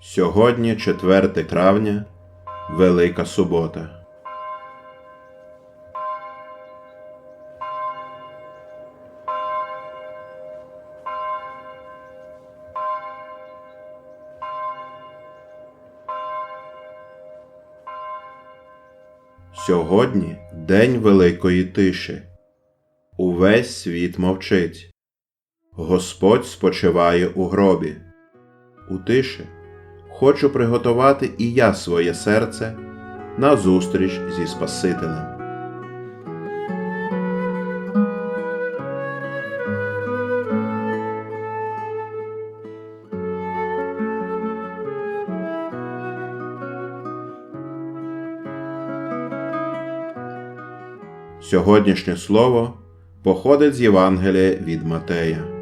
Сьогодні 4 травня, Велика Субота. Сьогодні день великої тиші. Увесь світ мовчить. Господь спочиває у гробі. У тиші хочу приготувати і я своє серце на зустріч зі Спасителем. Сьогоднішнє слово походить з Євангелія від Матея.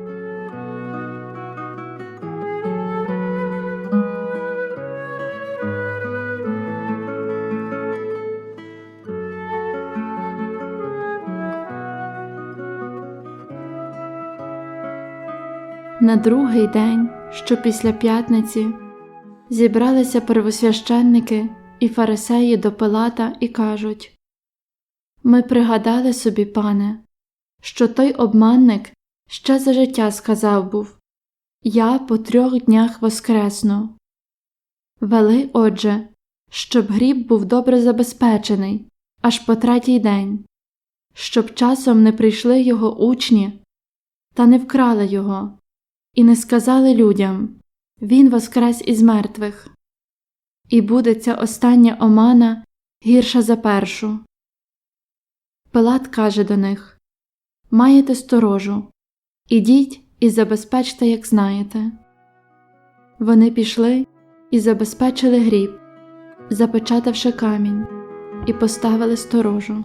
На другий день, що після п'ятниці, зібралися первосвященники і фарисеї до Пилата і кажуть Ми пригадали собі, пане, що той обманник ще за життя сказав був Я по трьох днях воскресну. Вели, отже, щоб гріб був добре забезпечений аж по третій день, щоб часом не прийшли його учні та не вкрали його і не сказали людям Він воскрес із мертвих. І буде ця остання омана гірша за першу. Пилат каже до них Маєте сторожу, ідіть і забезпечте, як знаєте. Вони пішли і забезпечили гріб, запечатавши камінь, і поставили сторожу.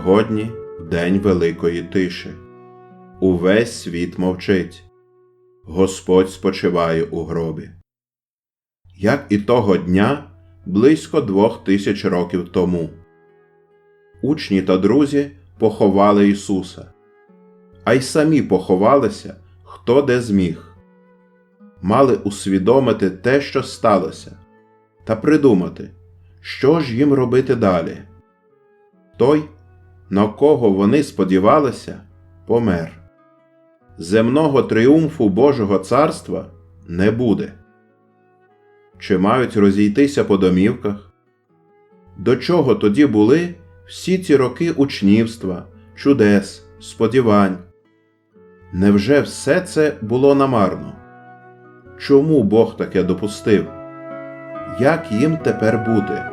Сьогодні день великої тиші. Увесь світ мовчить. Господь спочиває у гробі. Як і того дня близько двох тисяч років тому. Учні та друзі поховали Ісуса, а й самі поховалися, хто де зміг. Мали усвідомити те, що сталося, та придумати, що ж їм робити далі. Той, на кого вони сподівалися, помер. Земного тріумфу Божого царства не буде. Чи мають розійтися по домівках? До чого тоді були всі ці роки учнівства, чудес, сподівань? Невже все це було намарно? Чому Бог таке допустив? Як їм тепер бути?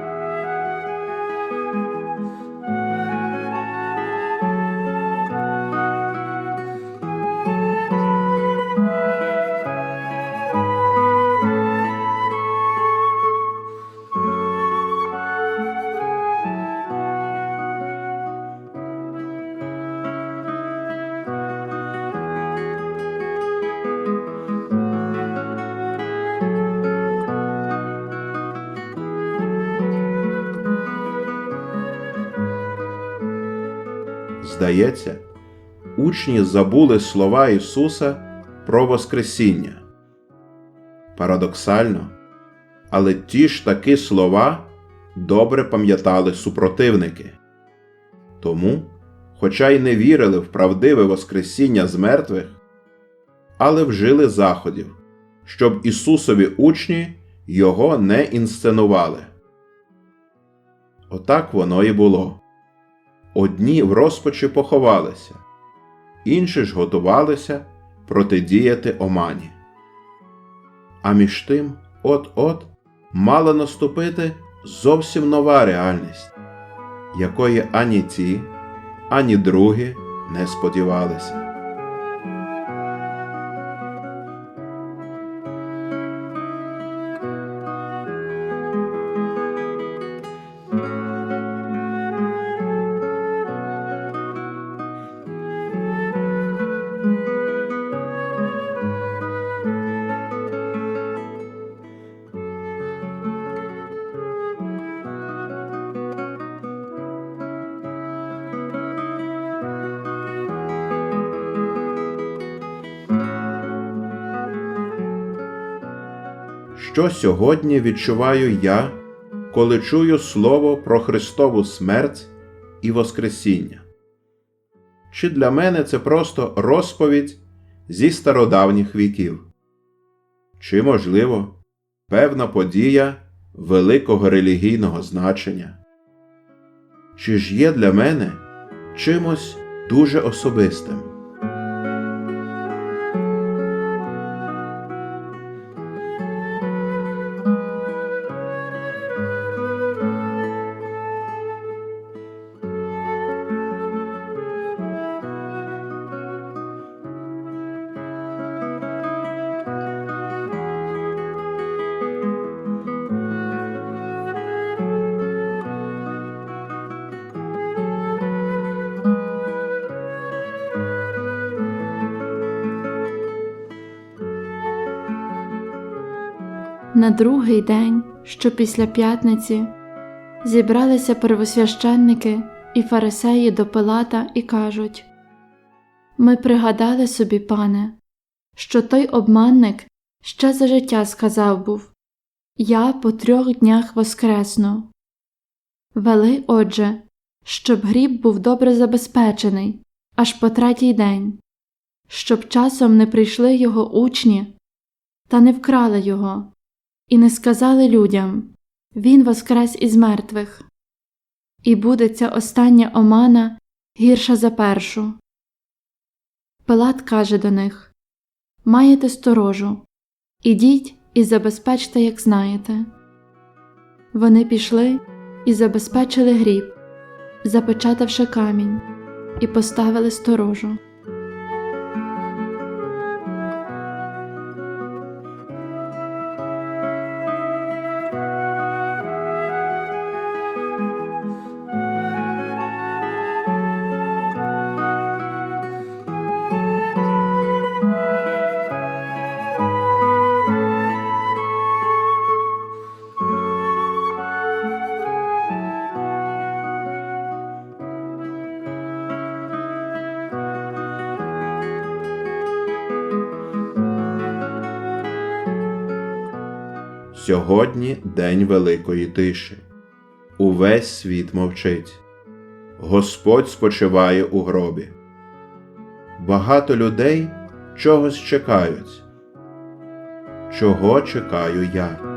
Здається, учні забули слова Ісуса про Воскресіння. Парадоксально, але ті ж таки слова добре пам'ятали супротивники. Тому, хоча й не вірили в правдиве Воскресіння з мертвих, але вжили заходів, щоб Ісусові учні його не інсценували. Отак воно і було. Одні в розпачі поховалися, інші ж готувалися протидіяти омані. А між тим, от-от мала наступити зовсім нова реальність, якої ані ті, ані другі не сподівалися. Що сьогодні відчуваю я, коли чую слово про Христову смерть і Воскресіння? Чи для мене це просто розповідь зі стародавніх віків? Чи, можливо, певна подія великого релігійного значення? Чи ж є для мене чимось дуже особистим? На другий день, що після п'ятниці, зібралися первосвященники і фарисеї до Пилата і кажуть Ми пригадали собі, пане, що той обманник ще за життя сказав був Я по трьох днях воскресну. Вели, отже, щоб гріб був добре забезпечений аж по третій день, щоб часом не прийшли його учні та не вкрали його і не сказали людям Він воскрес із мертвих. І буде ця остання омана гірша за першу. Пилат каже до них Маєте сторожу, ідіть і забезпечте, як знаєте. Вони пішли і забезпечили гріб, запечатавши камінь, і поставили сторожу. Сьогодні день великої тиші. Увесь світ мовчить. Господь спочиває у гробі. Багато людей чогось чекають. Чого чекаю я?